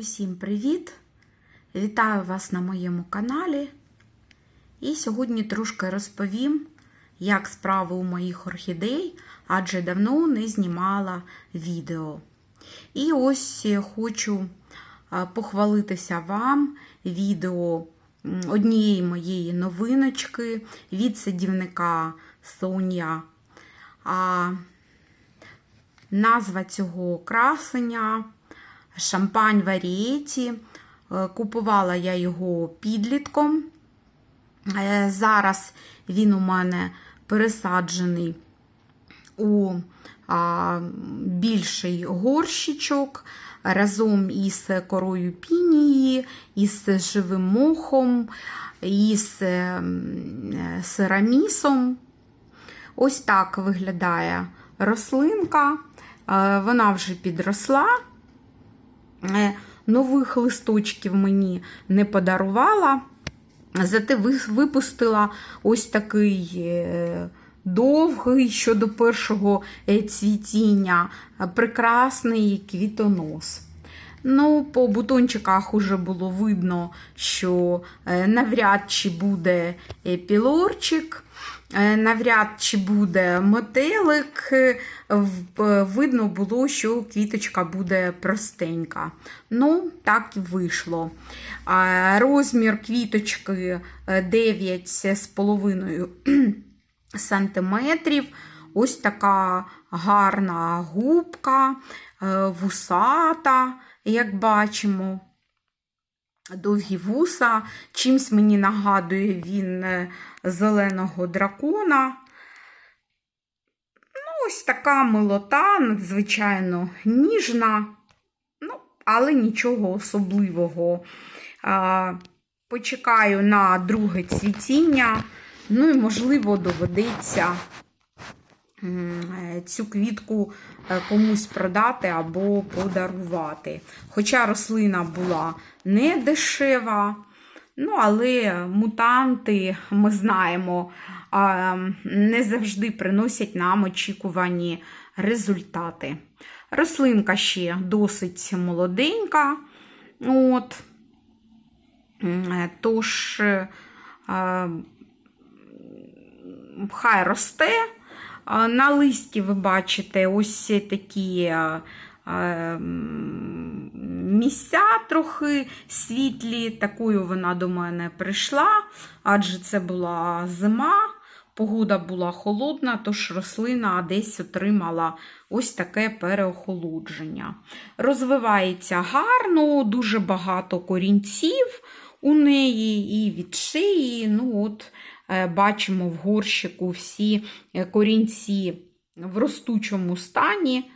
Усім привіт! Вітаю вас на моєму каналі. І сьогодні трошки розповім, як справи у моїх орхідей, адже давно не знімала відео. І ось хочу похвалитися вам відео однієї моєї новиночки від садівника Соня. А назва цього красення шампань варієті. Купувала я його підлітком. Е, Зараз він у мене пересаджений у більший горщичок разом із корою пінії, із живим мохом, із е, серамісом. Ось так виглядає рослинка. Е, Вона вже підросла. Е, Нових листочків мені не подарувала. Зате випустила ось такий е, довгий щодо першого е, цвітіння, прекрасний квітонос. Ну, по бутончиках уже було видно, що навряд чи буде пілорчик, навряд чи буде метелик. Е, е, Видно було, що квіточка буде простенька. Ну, так і вийшло. Розмір квіточки е, 9,5 сантиметрів. Ось така гарна губка, е, вусата, як бачимо. Довгі вуса. Чимсь мені нагадує він е, зеленого дракона. Ну, ось така милота, надзвичайно ніжна, ну, але нічого особливого. А, почекаю на друге цвітіння. Ну і, можливо, доведеться цю квітку е, комусь продати або подарувати. Хоча рослина була не дешева, ну, але мутанти, ми знаємо, не завжди приносять нам очікувані результати. Рослинка ще досить молоденька. От. Е, Тож, е, хай росте. На листі ви бачите ось такі місця трохи світлі. Такою вона до мене прийшла, адже це була зима, погода була холодна, тож рослина десь отримала ось таке переохолодження. Розвивається гарно, дуже багато корінців у неї і від шиї. Ну, от, бачимо в горщику всі е, корінці в ростучому стані.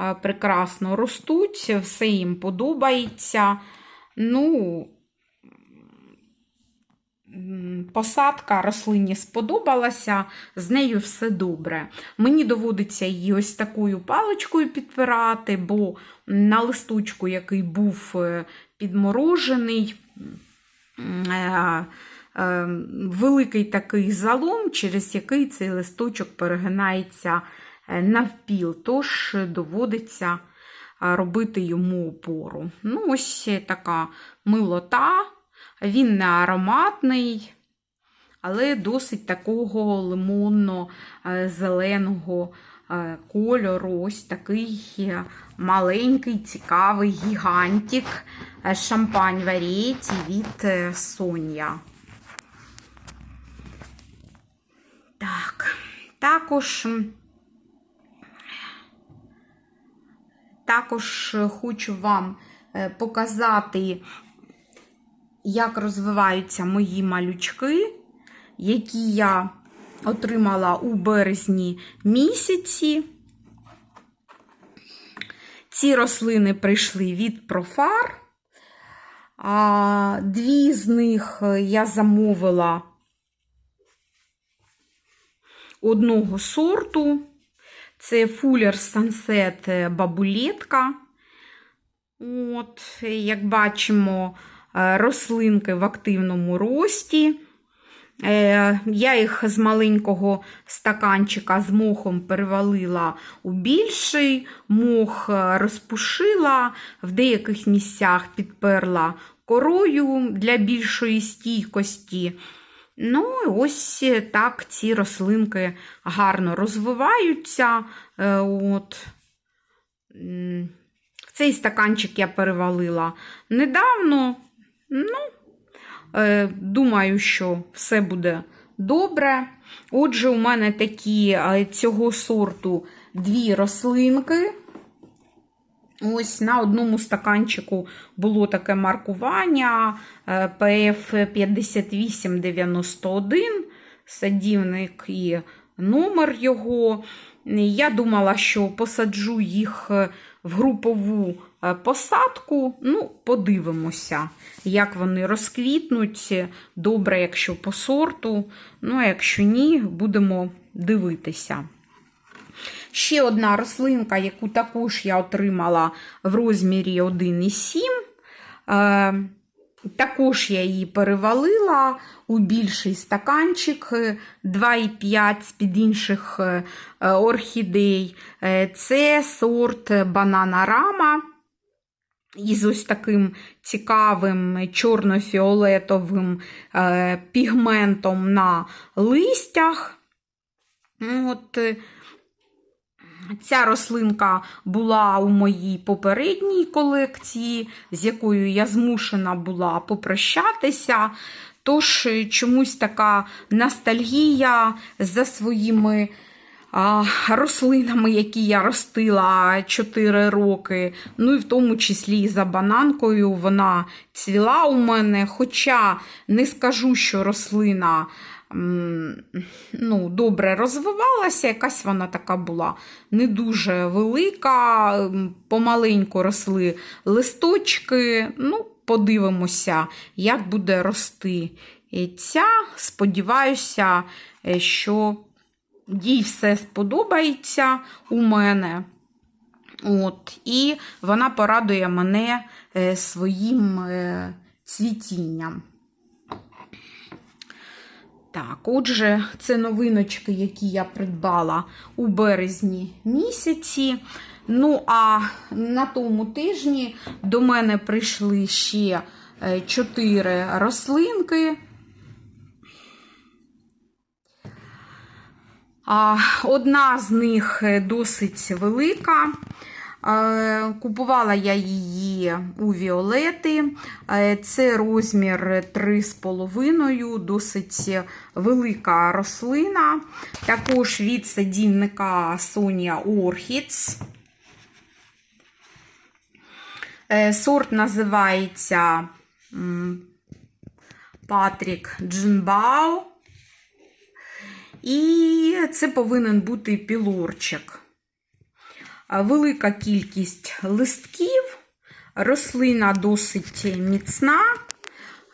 е, Прекрасно ростуть, все їм подобається. Ну, посадка рослині сподобалася, з нею все добре. Мені доводиться її ось такою паличкою підпирати, бо на листочку, який був е, підморожений, е, е, великий такий залом, через який цей листочок перегинається е, навпіл, тож доводиться е, робити йому опору. Ну, ось така милота, він не ароматний, але досить такого лимонно-зеленого е, кольору. Ось такий маленький, цікавий гігантик шампань варієті від Соня. Так, також. Також хочу вам е, показати, як розвиваються мої малючки, які я отримала у березні місяці. Ці рослини прийшли від профар. Дві з них я замовила одного сорту. Це Fuller Sunset бабулетка. От, як бачимо, е, рослинки в активному рості. Е, Я їх з маленького стаканчика з мохом перевалила у більший, мох е, розпушила, в деяких місцях підперла корою для більшої стійкості. Ну, ось так ці рослинки гарно розвиваються. Е, От. Цей стаканчик я перевалила недавно. Ну, Е, Думаю, що все буде добре. Отже, у мене такі е, цього сорту дві рослинки. Ось на одному стаканчику було таке маркування е, PF 5891, садівник і номер його. Я думала, що посаджу їх е, в групову е, посадку. Ну, подивимося, як вони розквітнуть. Добре, якщо по сорту. Ну, а якщо ні, будемо дивитися. Ще одна рослинка, яку також я отримала в розмірі 1,7. Е, також я її перевалила у більший стаканчик е, 2,5 з-під інших е, е, орхідей. Е, Це сорт банана рама. Із ось таким цікавим чорно-фіолетовим е, пігментом на листях. От, е, Ця рослинка була у моїй попередній колекції, з якою я змушена була попрощатися. Тож е, чомусь така ностальгія за своїми а, рослинами, які я ростила 4 роки. Ну і в тому числі і за бананкою вона цвіла у мене. Хоча не скажу, що рослина ну, добре розвивалася, якась вона така була не дуже велика, помаленьку росли листочки. Ну, подивимося, як буде рости і ця. Сподіваюся, е, що їй все сподобається у мене. От, І вона порадує мене е, своїм е, цвітінням. Так, отже, це новиночки, які я придбала у березні місяці. Ну, а на тому тижні до мене прийшли ще е, чотири рослинки. Одна з них е, досить велика. Е, Купувала я її у Віолети. Е, Це розмір 3,5, досить велика рослина. Також від садівника Sonia Orchids. Е, Сорт називається Патрік Джинбао. І це повинен бути пілорчик. Велика кількість листків, рослина досить міцна.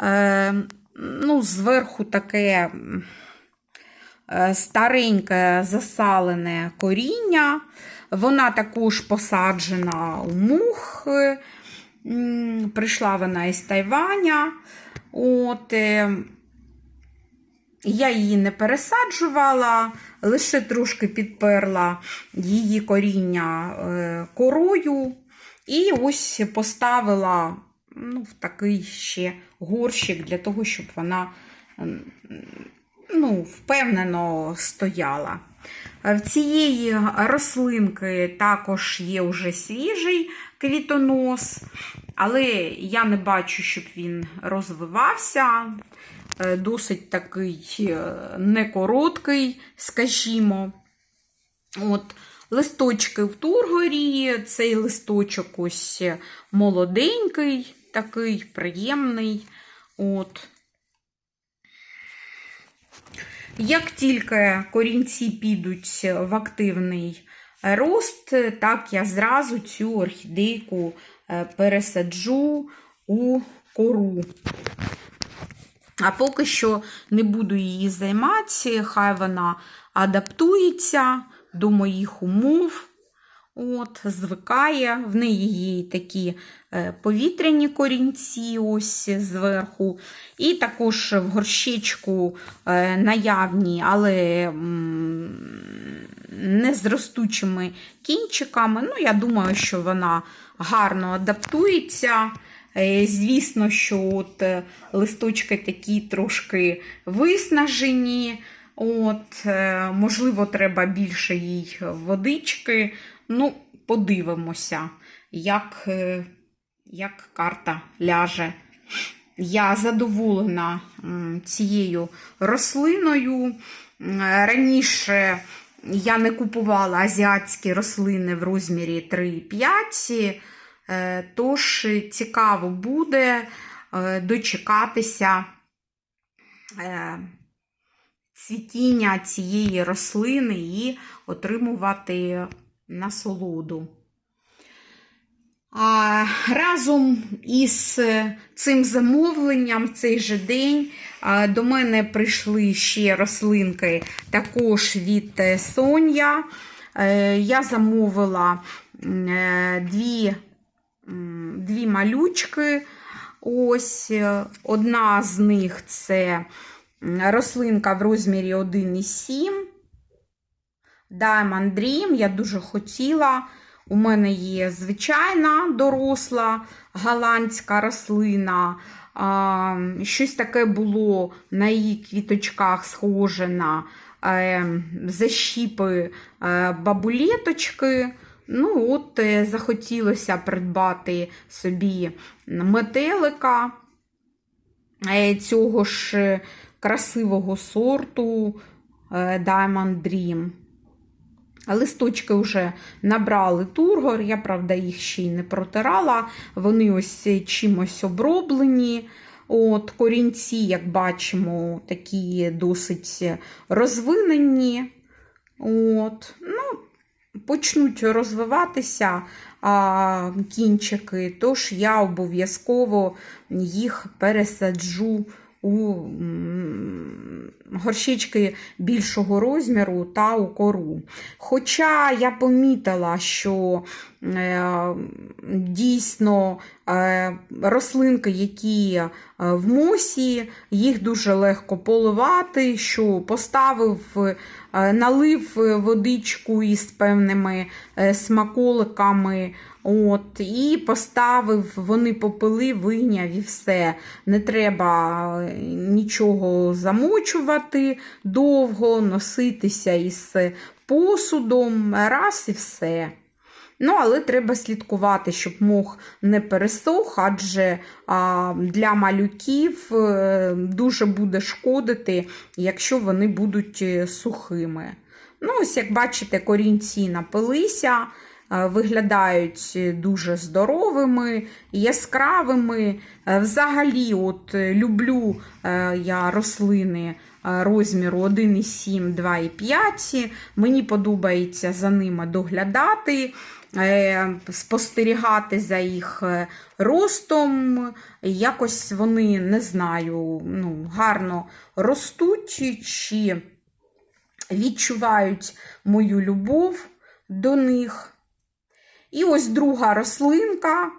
Е, ну, Зверху таке е, стареньке засалене коріння. Вона також посаджена у мух. Прийшла вона із Тайваня. От, е, я її не пересаджувала, лише трошки підперла її коріння е, корою. І ось поставила ну, в такий ще горщик для того, щоб вона ну, впевнено стояла. В цієї рослинки також є вже свіжий квітонос, але я не бачу, щоб він розвивався. Е, Досить такий е, не короткий, скажімо. От, Листочки в тургорі, цей листочок ось молоденький, такий приємний. От. Як тільки корінці підуть в активний рост, так я зразу цю орхідейку е, пересаджу у кору. А поки що не буду її займатися, хай вона адаптується до моїх умов. От, звикає, в неї є такі е, повітряні корінці ось зверху. І також в горщичку е, наявні, але не з ростучими кінчиками. Ну, я думаю, що вона гарно адаптується. Е, Звісно, що от е, листочки такі трошки виснажені. От, е, Можливо, треба більше їй водички. Ну, подивимося, як, як карта ляже. Я задоволена цією рослиною. Раніше я не купувала азіатські рослини в розмірі 3,5, е, тож цікаво буде е, дочекатися е, цвітіння цієї рослини і отримувати насолоду. А разом із цим замовленням в цей же день до мене прийшли ще рослинки також від е, Соня. Е, Я замовила е, дві, дві малючки. Ось е, одна з них це рослинка в розмірі 1,7. Diamond Dream. Я дуже хотіла. У мене є звичайна доросла голландська рослина. Щось таке було на її квіточках схоже на е, защіпи е, бабулеточки. Ну, от е, захотілося придбати собі метелика е, цього ж красивого сорту е, Diamond Dream. Листочки вже набрали тургор, я, правда, їх ще й не протирала. Вони ось чимось оброблені. От, Корінці, як бачимо, такі досить розвинені. От, ну, Почнуть розвиватися а, кінчики, тож я обов'язково їх пересаджу у горщички більшого розміру та у кору. Хоча я помітила, що е, дійсно е, рослинки, які е, в мосі, їх дуже легко поливати, що поставив, налив водичку із певними смаколиками. От, І поставив, вони попили, вийняв і все. Не треба е, нічого замочувати довго, носитися із посудом, раз і все. Ну, але треба слідкувати, щоб мох не пересох, адже а, для малюків е, дуже буде шкодити, якщо вони будуть е, сухими. Ну, ось, як бачите, корінці напилися. Е, Виглядають дуже здоровими, яскравими. Е, Взагалі, от е, люблю я рослини розміру 1,7, 2,5. Мені подобається за ними доглядати, спостерігати за їх ростом. Якось вони, не знаю, ну, гарно ростуть чи відчувають мою любов до них. І ось друга рослинка,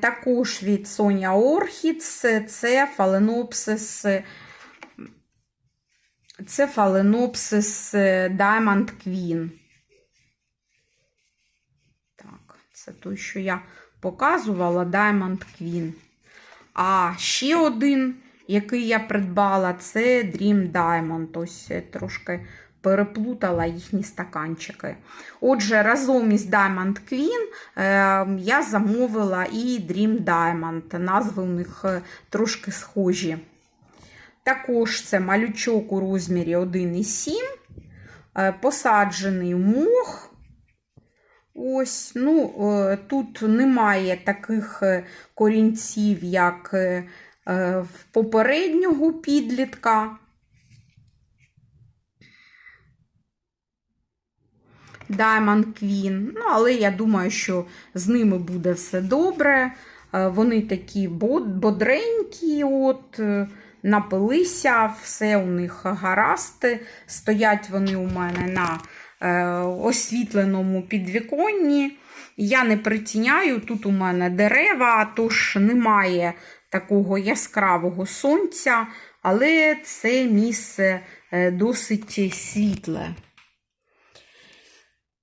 також від Соня Орхідс, це фаленопсис, це фаленопсис Diamond Queen. Так, це той, що я показувала, Diamond Queen. А ще один, який я придбала, це Dream Diamond. Ось е, трошки переплутала їхні стаканчики. Отже, разом із Diamond Queen е, я замовила і Dream Diamond. Назви у них е, трошки схожі. Також це малючок у розмірі 1,7, е, посаджений мох. Ось, ну, е, Тут немає таких корінців, як в попереднього підлітка. Diamond Queen. Ну, але я думаю, що з ними буде все добре. Е, Вони такі бодренькі, от, е, напилися, все у них гаразд. Стоять вони у мене на е, освітленому підвіконні. Я не притіняю, тут у мене дерева, тож немає такого яскравого сонця, але це місце досить світле.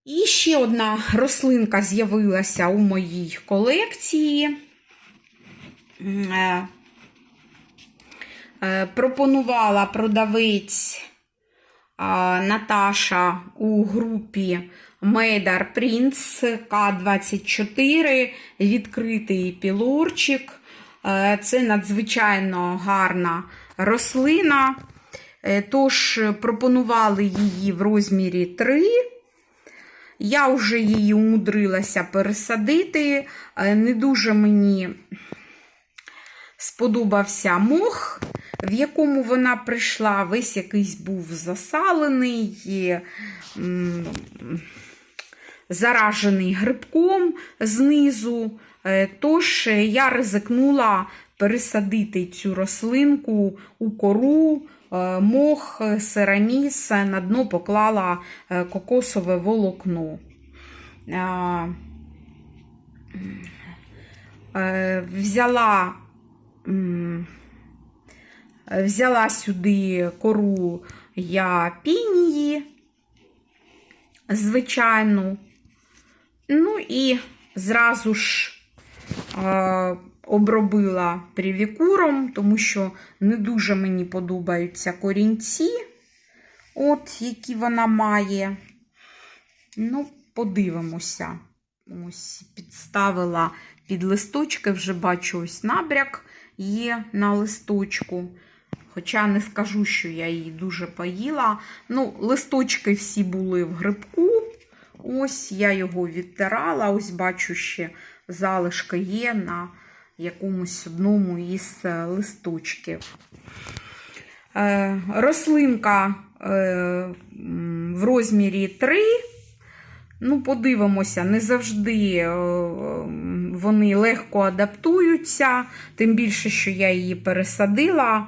І ще одна рослинка з'явилася у моїй колекції. Е, е, Пропонувала продавець Наташа у групі Мейдар Принц К24, відкритий пілорчик. Е, Це надзвичайно гарна рослина. Тож пропонували її в розмірі 3. Я вже її умудрилася пересадити. Е, Не дуже мені сподобався мох, в якому вона прийшла. Весь якийсь був засалений, е, заражений грибком знизу. Е, Тож я ризикнула пересадити цю рослинку у кору, е, мох, сераміс, на дно поклала е, кокосове волокно. Е, Взяла, взяла сюди кору я пінії, звичайну. Ну і зразу ж е, обробила привікуром, тому що не дуже мені подобаються корінці, от які вона має. Ну, подивимося. Ось підставила під листочки, вже бачу ось набряк є на листочку. Хоча не скажу, що я її дуже поїла. Ну, листочки всі були в грибку. Ось я його відтирала. Ось бачу, ще залишки є на якомусь одному із е, листочків. Е, рослинка е, в розмірі 3. Ну, подивимося, не завжди вони легко адаптуються, тим більше, що я її пересадила.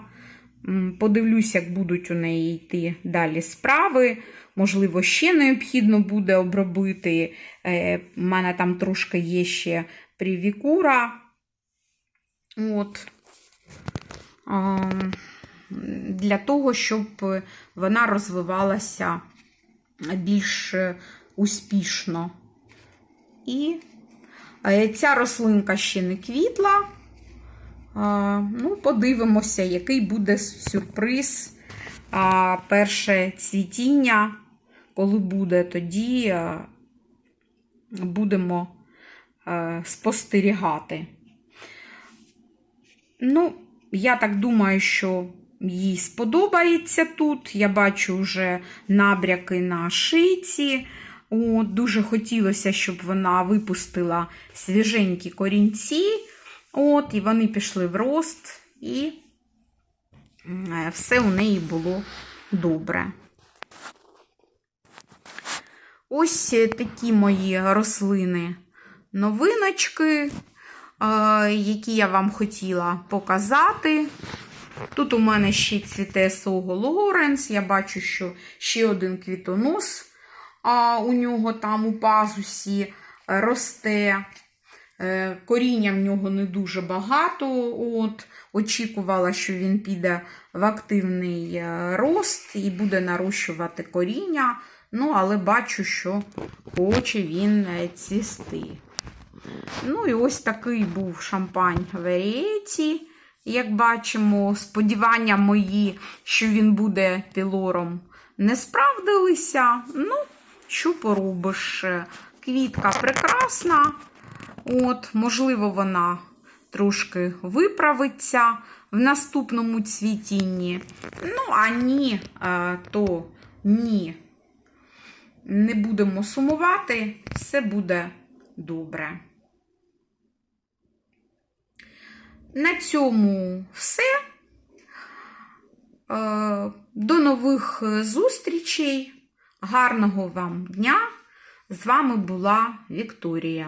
Подивлюсь, як будуть у неї йти далі справи. Можливо, ще необхідно буде обробити. У мене там трошки є ще привікура. От. Для того, щоб вона розвивалася більш успішно. І е, ця рослинка ще не квітла. Ну, подивимося, який буде сюрприз. Перше цвітіння, коли буде, тоді будемо спостерігати. Ну, я так думаю, що їй сподобається тут. Я бачу вже набряки на шиці. От, Дуже хотілося, щоб вона випустила свіженькі корінці. От, І вони пішли в рост, і е, все у неї було добре. Ось такі мої рослини новиночки, е, які я вам хотіла показати. Тут у мене ще цвіте Сого Лоренс. Я бачу, що ще один квітонос а у нього там у пазусі росте. Е, Коріння в нього не дуже багато. От, Очікувала, що він піде в активний е, рост і буде нарощувати коріння. Ну, але бачу, що хоче він е, цвісти. Ну, і ось такий був шампань Верієті. Як бачимо, сподівання мої, що він буде пілором, не справдилися. Ну, що поробиш? Квітка прекрасна. От, Можливо, вона трошки виправиться в наступному цвітінні. Ну, а ні, то ні. Не будемо сумувати, все буде добре. На цьому все. До нових зустрічей. Гарного вам дня! З вами була Вікторія.